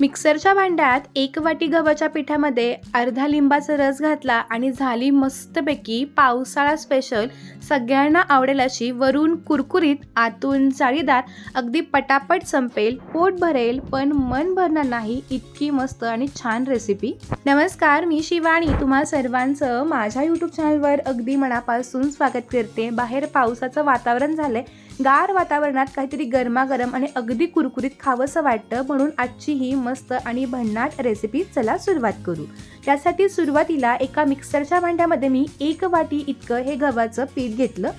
मिक्सरच्या भांड्यात एक वाटी गव्हाच्या पिठामध्ये अर्धा लिंबाचा रस घातला आणि झाली मस्तपैकी पावसाळा स्पेशल सगळ्यांना आवडेल अशी वरून कुरकुरीत आतून जाळीदार अगदी पटापट संपेल पोट भरेल पण मन भरणार नाही इतकी मस्त आणि छान रेसिपी नमस्कार मी शिवानी तुम्हा सर्वांचं माझ्या यूट्यूब चॅनलवर अगदी मनापासून स्वागत करते. बाहेर पावसाचं वातावरण झालंय. गार वातावरणात काहीतरी गरमागरम आणि अगदी कुरकुरीत खावंसं वाटतं म्हणून आजची ही मस्त आणि भन्नाट रेसिपी चला सुरुवात करू. त्यासाठी सुरुवातीला एका मिक्सरच्या भांड्यामध्ये मी एक वाटी इतकं हे गव्हाचं पीठ घेतलं.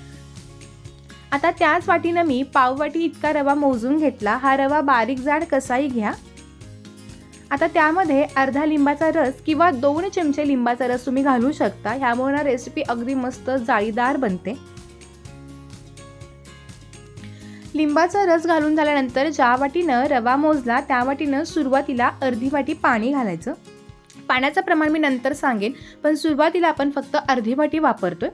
आता त्याच वाटीनं मी पाव वाटी इतका रवा मोजून घेतला. हा रवा बारीक जाड कसाही घ्या. आता त्यामध्ये अर्धा लिंबाचा रस किंवा दोन चमचे लिंबाचा रस तुम्ही घालू शकता. ह्यामुळे रेसिपी अगदी मस्त जाळीदार बनते. लिंबाचा रस घालून झाल्यानंतर ज्या वाटीनं रवा मोजला त्या वाटीनं सुरुवातीला अर्धी वाटी पाणी घालायचं. पाण्याचं प्रमाण मी नंतर सांगेन पण सुरुवातीला आपण फक्त अर्धी वाटी वापरतोय.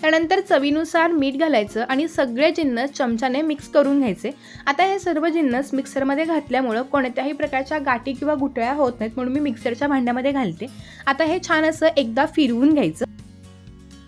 त्यानंतर चवीनुसार मीठ घालायचं आणि सगळे जिन्नस चमच्याने मिक्स करून घ्यायचे. आता हे सर्व जिन्नस मिक्सरमध्ये घातल्यामुळं कोणत्याही प्रकारच्या गाठी किंवा गुटळ्या होत नाहीत म्हणून मी मिक्सरच्या भांड्यामध्ये घालते. आता हे छान असं एकदा फिरवून घ्यायचं.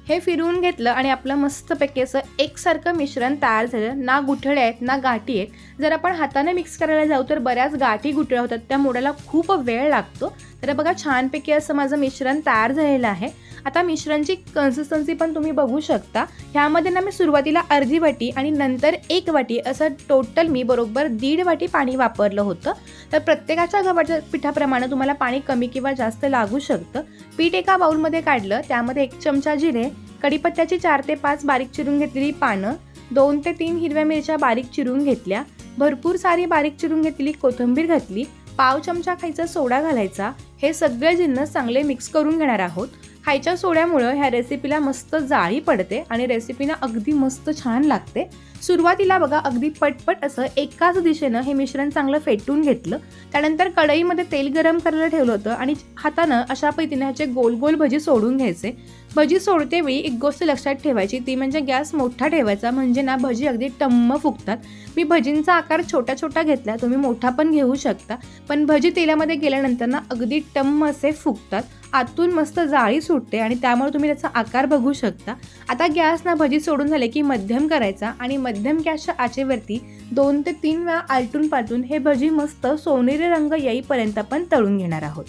हे फिरवून घेतलं आणि आपलं मस्तपैकी असं एकसारखं मिश्रण तयार झालं. ना गुठळे आहेत ना गाठी आहेत. जर आपण हाताने मिक्स करायला जाऊ तर बऱ्याच गाठी गुठळ्या होतात. त्या मोडायला खूप वेळ लागतो. तर बघा छानपैकी असं माझं मिश्रण तयार झालेलं आहे. आता मिश्रणची कन्सिस्टन्सी पण तुम्ही बघू शकता. ह्यामध्ये ना मी सुरुवातीला अर्धी वाटी आणि नंतर एक वाटी असं टोटल मी बरोबर दीड वाटी पाणी वापरलं होतं. तर प्रत्येकाच्या गव्हाच्या पिठाप्रमाणे तुम्हाला पाणी कमी किंवा जास्त लागू शकतं. पीठ एका बाऊलमध्ये काढलं त्यामध्ये एक चमचा जिरे कढीपत्त्याची चार ते पाच बारीक चिरून घेतलेली पानं दोन ते तीन हिरव्या मिरच्या बारीक चिरून घेतल्या भरपूर सारी बारीक चिरून घेतलेली कोथिंबीर घातली पाव चमचा खायचा सोडा घालायचा हे सगळे जिन्नस चांगले मिक्स करून घेणार आहोत. खायच्या सोड्यामुळं ह्या रेसिपीला मस्त जाळी पडते आणि रेसिपीना अगदी मस्त छान लागते. सुरुवातीला बघा अगदी पटपट असं एकाच दिशेनं हे मिश्रण चांगलं फेटून घेतलं. त्यानंतर कढईमध्ये तेल गरम करायला ठेवलं होतं आणि हातानं अशा पद्धतीने ह्याचे गोल गोल भजी सोडून घ्यायचे. भजी सोडते वेळी एक गोष्ट लक्षात ठेवायची ती म्हणजे गॅस मोठा ठेवायचा म्हणजे ना भजी अगदी टम्म फुगतात. मी भजींचा आकार छोटा छोटा घेतला तुम्ही मोठा पण घेऊ शकता. पण भजी तेलामध्ये गेल्यानंतर ना अगदी टम्म असे फुगतात. आतून मस्त जाळी सुटते आणि त्यामुळे तुम्ही त्याचा आकार बघू शकता. आता गॅस ना भजी सोडून झाले की मध्यम करायचा आणि मध्यम गॅसच्या आचेवरती दोन ते तीन वेळा आलटून पालटून हे भजी मस्त सोनेरी रंग येईपर्यंत आपण तळून घेणार आहोत.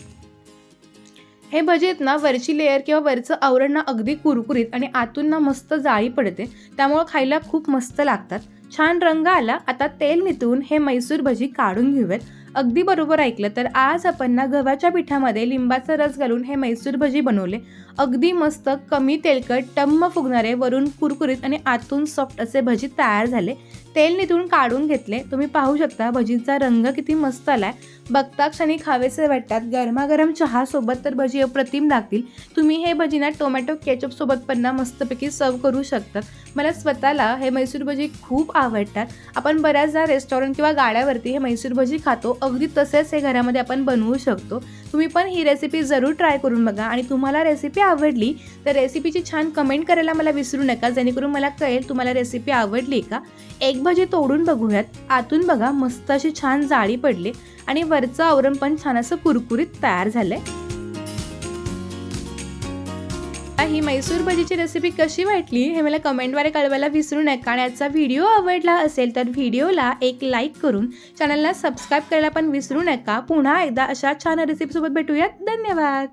हे भजीत ना वरची लेअर किंवा वरचं आवरण ना अगदी कुरकुरीत आणि आतून ना मस्त जाळी पडते. त्यामुळं खायला खूप मस्त लागतात. छान रंग आला आता तेल नितळून हे मैसूर भजी काढून घेऊयात. अगदी बरोबर ऐकलं. तर आज आपण ना गव्हाच्या पिठामध्ये लिंबाचा रस घालून हे मैसूर भजी बनवले. अगदी मस्त कमी तेलकट टम्म फुगणारे वरून कुरकुरीत आणि आतून सॉफ्ट असे भजी तयार झाले. तेल निथून काढून घेतले. तुम्ही पाहू शकता भजींचा रंग किती मस्त आलाय. बघता क्षणी खावेसे वाटतात. गरमागरम चहासोबत तर भजी अप्रतिम लागतील. तुम्ही हे भजीना टोमॅटो केचप सोबत पण ना मस्तपैकी सर्व करू शकतात मला स्वतःला हे मैसूर भजी खूप आवडतात. आपण बऱ्याचदा रेस्टॉरंट किंवा गाड्यावरती हे मैसूर भजी खातो. अगदी तसेच हे घरामध्ये आपण बनवू शकतो. तुम्ही पण ही रेसिपी जरूर ट्राय करून बघा. आणि तुम्हाला रेसिपी आवडली तर रेसिपीची छान कमेंट करायला मला विसरू नका. जेणेकरून मला कळेल तुम्हाला रेसिपी आवडली का. एक भजी तोडून बघूयात. आतून बघा मस्त अशी छान जाळी पडली आणि वरचं आवरण पण छान असं कुरकुरीत तयार झालंय. ही मैसूर भजीची रेसिपी कशी वाटली हे मला कमेंटद्वारे कळवायला विसरू नका आणि याचा व्हिडिओ आवडला असेल तर व्हिडिओला एक लाईक करून चॅनलला सबस्क्राईब करायला पण विसरू नका. पुन्हा एकदा अशा छान रेसिपीसोबत भेटूयात. धन्यवाद!